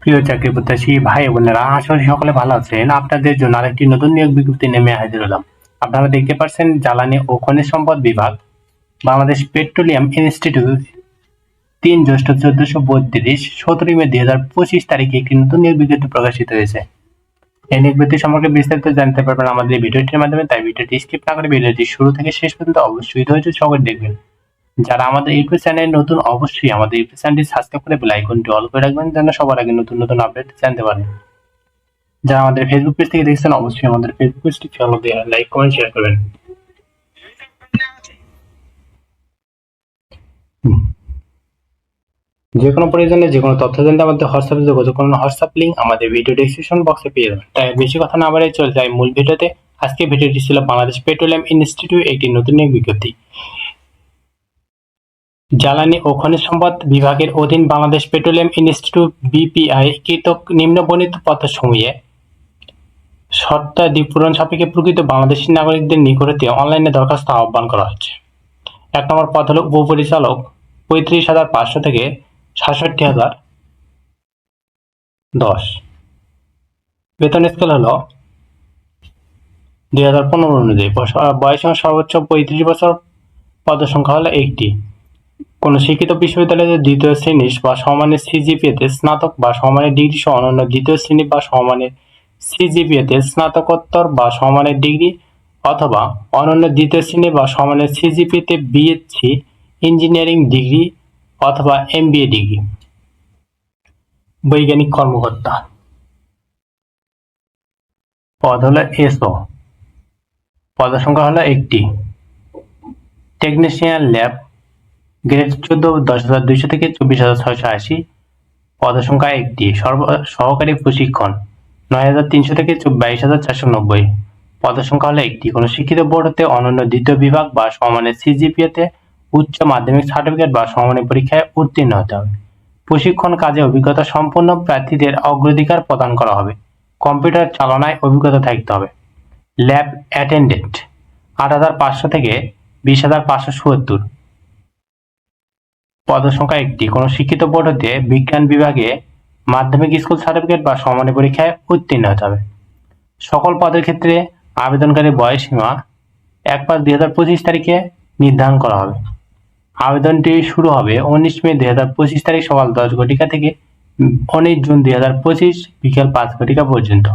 প্রিয় চাকরি প্রত্যাশী ভাই বোনেরা, আশা করি সকলে ভালো আছেন। আপনাদের জন্য আরেকটি নতুন নিয়োগ বিজ্ঞপ্তি নেমে হাজির হলাম। আপনারা দেখতে পাচ্ছেন জ্বালানি ও খনিজ সম্পদ বিভাগ, বাংলাদেশ পেট্রোলিয়াম ইনস্টিটিউট, তিন জ্যৈষ্ঠ চোদ্দশো বত্রিশ, সতেরোই মে দুই হাজার পঁচিশ তারিখে একটি নতুন নিয়োগ বিজ্ঞপ্তি প্রকাশিত হয়েছে। এই নিয়োগ বিজ্ঞপ্তি সম্পর্কে বিস্তারিত জানতে পারবেন আমাদের ভিডিওটির মাধ্যমে, তাই ভিডিওটি স্কিপ না করে ভিডিওটি শুরু থেকে শেষ পর্যন্ত অবশ্যই ধৈর্য সকলে দেখবেন। যারা আমাদের ইউটিউব চ্যানেল নতুন, অবশ্যই আমাদের ইউটিউব চ্যানেলটি সাবস্ক্রাইব করে বেল আইকনটি অল করে রাখবেন, যেন সবার আগে নতুন নতুন আপডেট জানতে পারেন যারা আমাদের ফেসবুক পেজ থেকে দেখছেন, অবশ্যই আমাদের ফেসবুক পেজটি ফলো দিয়ে লাইক কমেন্ট শেয়ার করবেন। যে কোনো প্রয়োজনে যে কোনো তথ্য জানতে আমাদের হোয়াটসঅ্যাপে যোগাযোগ করুন। হোয়াটসঅ্যাপ লিঙ্ক আমাদের ভিডিও ডিসক্রিপশন বক্সে পেয়ে যাবেন। তাই বেশি কথা না বাড়িয়ে চলে যায় মূল ভিডিওতে। আজকে ভিডিওটি ছিল বাংলাদেশ পেট্রোলিয়াম ইনস্টিটিউট একটি নতুন নিয়োগ বিজ্ঞপ্তি। জ্বালানি ও খনিজ সম্পদ বিভাগের অধীন বাংলাদেশ পেট্রোলিয়াম ইনস্টিটিউট, বিপিআই, কৃতক নিম্নবর্ণিত পথসমূহে শর্তাদি পূরণ সাপেক্ষে প্রকৃত বাংলাদেশি নাগরিকদের নিকটতে অনলাইনে দরখাস্ত আহ্বান করা হচ্ছে। এক নম্বর পদ হলো উপপরিচালক পঁয়ত্রিশ হাজার পাঁচশো থেকে সাতষট্টি হাজার দশ। বেতন স্কেল হলো দুই হাজার পনেরো অনুযায়ী। বয়স- সর্বোচ্চ পঁয়ত্রিশ বছর। পদসংখ্যা হলো একটি। কোন শিক্ষিত বিশ্ববিদ্যালয়ের দ্বিতীয় শ্রেণি বা সমানের সিজিপিএতে স্নাতক বা সমানের ডিগ্রি সহ অন্যান্য দ্বিতীয় শ্রেণি বা সমানের সিজিপিএতে স্নাতকোত্তর বা সমানের ডিগ্রি অথবা অনন্য দ্বিতীয় শ্রেণি বা সমানের সিজিপিএতে বিএসসি ইঞ্জিনিয়ারিং ডিগ্রি অথবা এমবিএ ডিগ্রি বৈজ্ঞানিক কর্মকর্তা। পদ হলো এসও পদের সংখ্যা হলো একটি। টেকনিশিয়ান ল্যাব গ্রেড চোদ্দ, দশ হাজার দুইশো থেকে চব্বিশ হাজার ছয়শো আশি। পদের সংখ্যা একটি। সর্ব সহকারী প্রশিক্ষণ, নয় হাজার তিনশো থেকে বাইশ হাজার চারশো নব্বই। পদের সংখ্যা হলো একটি। কোনো শিক্ষিত বোর্ড হতে অনন্য দ্বিতীয় বিভাগ বা সমানের সিজিপিএতে উচ্চ মাধ্যমিক সার্টিফিকেট বা সমানের পরীক্ষায় উত্তীর্ণ হতে হবে। প্রশিক্ষণ কাজে অভিজ্ঞতা সম্পন্ন প্রার্থীদের অগ্রাধিকার প্রদান করা হবে। কম্পিউটার চালনায় অভিজ্ঞতা থাকতে হবে। ল্যাব অ্যাটেন্ডেন্ট, আট হাজার পাঁচশো থেকে বিশ হাজার পাঁচশো সত্তর। পদসংখ্যা একটি। কোনো শিক্ষিত বোর্ড হতে বিজ্ঞান বিভাগে মাধ্যমিক স্কুল সার্টিফিকেট বা সমানের পরীক্ষায় উত্তীর্ণ হতে হবে। সকল পদের ক্ষেত্রে আবেদনকারী বয়স সীমা এক পাঁচ দুই হাজার পঁচিশ তারিখে নির্ধারণ করা হবে। আবেদনটি শুরু হবে উনিশ মে দুই হাজার পঁচিশ তারিখ সকাল দশ ঘটিকা থেকে উনিশ জুন দুই হাজার পঁচিশ বিকেল পাঁচ ঘটিকা পর্যন্ত।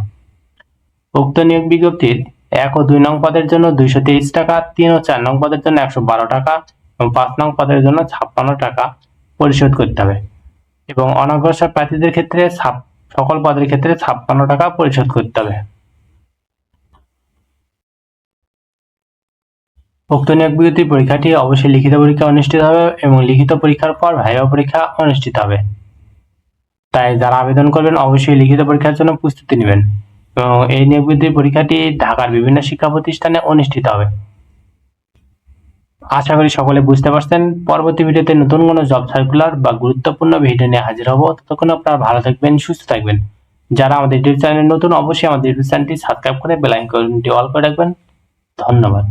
উক্ত নিয়োগ বিজ্ঞপ্তির এক ও দুই নং পদের জন্য দুইশো তেইশ টাকা, তিন ও চার নং পদের জন্য একশো বারো টাকা এবং পাঁচ নং পদের জন্য ছাপ্পান্ন টাকা পরিশোধ করতে হবে। এবং অনগ্রসর প্রার্থীদের ক্ষেত্রে সকল পদের ক্ষেত্রে ছাপ্পান্ন টাকা পরিশোধ করতে হবে। উক্ত নিয়োগ বিজ্ঞপ্তি পরীক্ষাটি অবশ্যই লিখিত পরীক্ষা অনুষ্ঠিত হবে এবং লিখিত পরীক্ষার পর ভাইবা পরীক্ষা অনুষ্ঠিত হবে। তাই যারা আবেদন করবেন, অবশ্যই লিখিত পরীক্ষার জন্য প্রস্তুতি নেবেন। এবং এই নিয়োগ বিজ্ঞপ্তি পরীক্ষাটি ঢাকার বিভিন্ন শিক্ষা প্রতিষ্ঠানে অনুষ্ঠিত হবে। আশা করি সকলে বুঝতে পারছেন। পরবর্তী ভিডিওতে নতুন কোনো জব সার্কুলার বা গুরুত্বপূর্ণ ভিডিও নিয়ে হাজির হব। ততক্ষণ আপনারা ভালো থাকবেন, সুস্থ থাকবেন। যারা আমাদের ইউটিউব চ্যানেল নতুন, অবশ্যই আমাদের ইউটিউব চ্যানেলটি সাবস্ক্রাইব করে বেল আইকনটি অল করে রাখবেন। ধন্যবাদ।